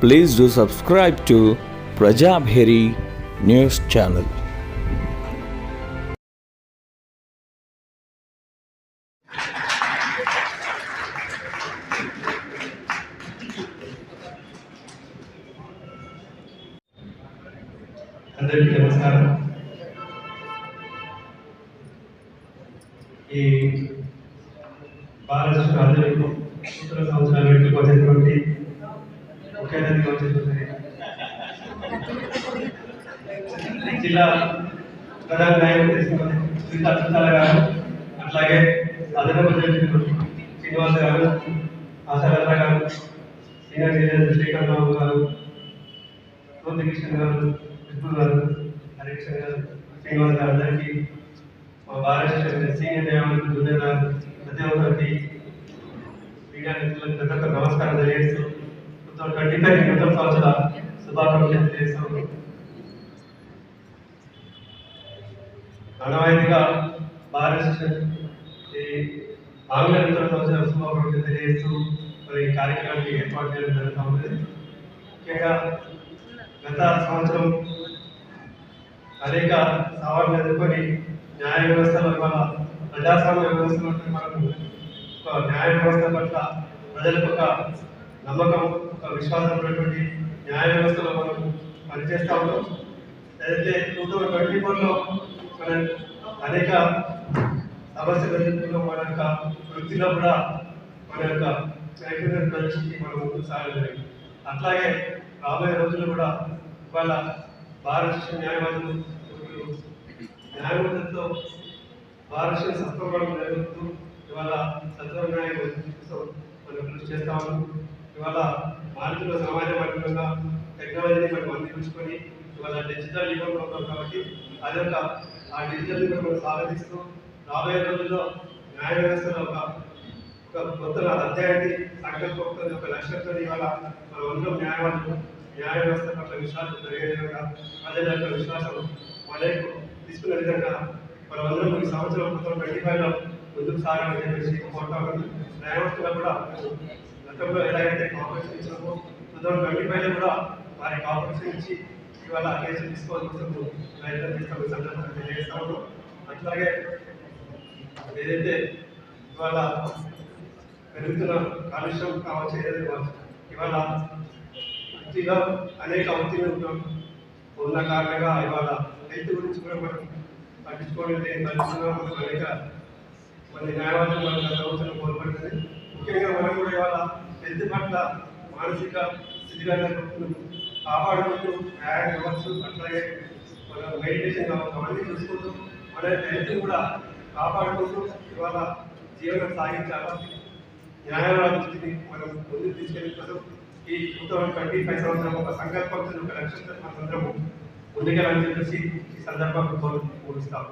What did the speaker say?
Please do subscribe to Prajabheri News Channel. అందరికీ నమస్కారం ఈ భారత రాజ్యాంగం నూతన సంవత్సరాల వేడుకలకు వచ్చినటువంటి ముఖ్య జిల్లా ప్రధాన న్యాయమూర్తి శ్రీ గారు అట్లాగే అదనపు జడ్జి శ్రీనివాస్ గారు ఆశాలత గారు సీనియర్ జడ్జి శ్రీకాంత్ బాబు గారు జ్యోతి కిషన్ గారు విష్ణు గారు హరికృష్ణ గారు శ్రీనివాస్ గారు అందరికీ మా భారత సీనియర్ న్యాయమూర్తి జూనియర్ గారు ప్రతి ఒక్కరికి మీడియా మిత్రులకు ప్రతి ఒక్క నమస్కారం తెలియజేస్తూ ట్వంటీ ఫైవ్ నూతన సంవత్సరాల శుభాకాంక్షలు తెలియజేస్తాము అనవాయితీగా భారత ఈ ఆంగ్ల నూతన సంవత్సరాల శుభాకాంక్షలు తెలియజేస్తూ మరి కార్యక్రమానికి ఏర్పాటు చేయడం జరుగుతూ ఉంది ముఖ్యంగా గత సంవత్సరం అనేక సవాళ్ళు ఎదుర్కొని న్యాయ వ్యవస్థలో మన ప్రజాస్వామ్య వ్యవస్థలో మనకు ఒక న్యాయ వ్యవస్థ పట్ల ప్రజలకు ఒక నమ్మకం ఒక విశ్వాసం ఉన్నటువంటి న్యాయ వ్యవస్థలో మనం పనిచేస్తా ఉన్నాం. అయితే టూ థౌజండ్ ట్వంటీ ఫోర్లో మన అనేక సమస్యలు ఎదుర్కొన్నాం మన యొక్క వృత్తిలో కూడా మన యొక్క నైపుణ్యం ప్రదర్శించి మనం ముందుకు సాగలేదు అట్లాగే రాబోయే రోజుల్లో కూడా ఇవాళ భారత న్యాయవాదులు న్యాయవాదులతో న్యాయమూర్తులతో భారత జరుగుతూ ఇవాళ సత్వ న్యాయం కోసం మనం కృషి చేస్తా ఉన్నాం. ఇవాళ భారతీయ సమాజం అనుగుణంగా టెక్నాలజీని మనం అందించుకొని ఇవాళ డిజిటల్ యుగంలో ఉన్నాం కాబట్టి అది ఒక ఆ డిజిటల్ యుగం మనం సాగతిస్తూ రాబోయే రోజుల్లో న్యాయ వ్యవస్థలో ఒక ఒక కొత్త అధ్యాయాన్ని సంకల్పంతో ఒక లక్ష్యంతో ఇవాళ మనం అందరం న్యాయవాదులు. న్యాయ వ్యవస్థ పట్ల విశ్వాసం జరిగే విధంగా ప్రజల యొక్క విశ్వాసం మనకు తీసుకునే విధంగా మనమందరం అందరం ఈ సంవత్సరం మొత్తం ట్వంటీ ఫైవ్లో ముందుకు సాగాలని చెప్పేసి కోరుతా ఉన్నాను. కూడా గతంలో ఎలాగైతే కాంపిటీషన్ ఇచ్చామో టూ థౌసండ్ ట్వంటీ ఫైవ్లో కూడా వారి కాంపిటీషన్ ఇచ్చి ఇవాళ కేసులు తీసుకోవడం ప్రయత్నం చేస్తాము సందర్భంగా తెలియజేస్తాము అట్లాగే ఏదైతే ఇవాళ పెరుగుతున్న కాలుష్యం కావచ్చు ఏదైతే కావచ్చు ఇవాళ వృత్తిలో అనేక వృత్తిలో ఉన్న కారణంగా ఇవాళ హెల్త్ గురించి కూడా మనం పట్టించుకోవడం లేని అనేక కొన్ని న్యాయవాదులు మనం ప్రభుత్వం కోల్పడుతుంది ముఖ్యంగా మనం కూడా ఇవాళ హెల్త్ పట్ల మానసిక స్థితిగతులను కాపాడుకుంటూ వ్యాయామం కావచ్చు అట్లాగే మన మెడిటేషన్ కావచ్చు అవన్నీ చూసుకుంటూ మన హెల్త్ కూడా కాపాడుకుంటూ ఇవాళ జీవనం సాగించాలా న్యాయవాద దృష్టిని మనం ముందుకు తీసుకెళ్ళి కోసం ఈ టూ థౌసండ్ ట్వంటీ ఫైవ్ సంవత్సరం ఒక సంకల్పంతో ఒక లక్ష్యంతో మనందరము ముందుకెళ్ళాలని చెప్పేసి ఈ సందర్భంగా కోరు- కోరుస్తాము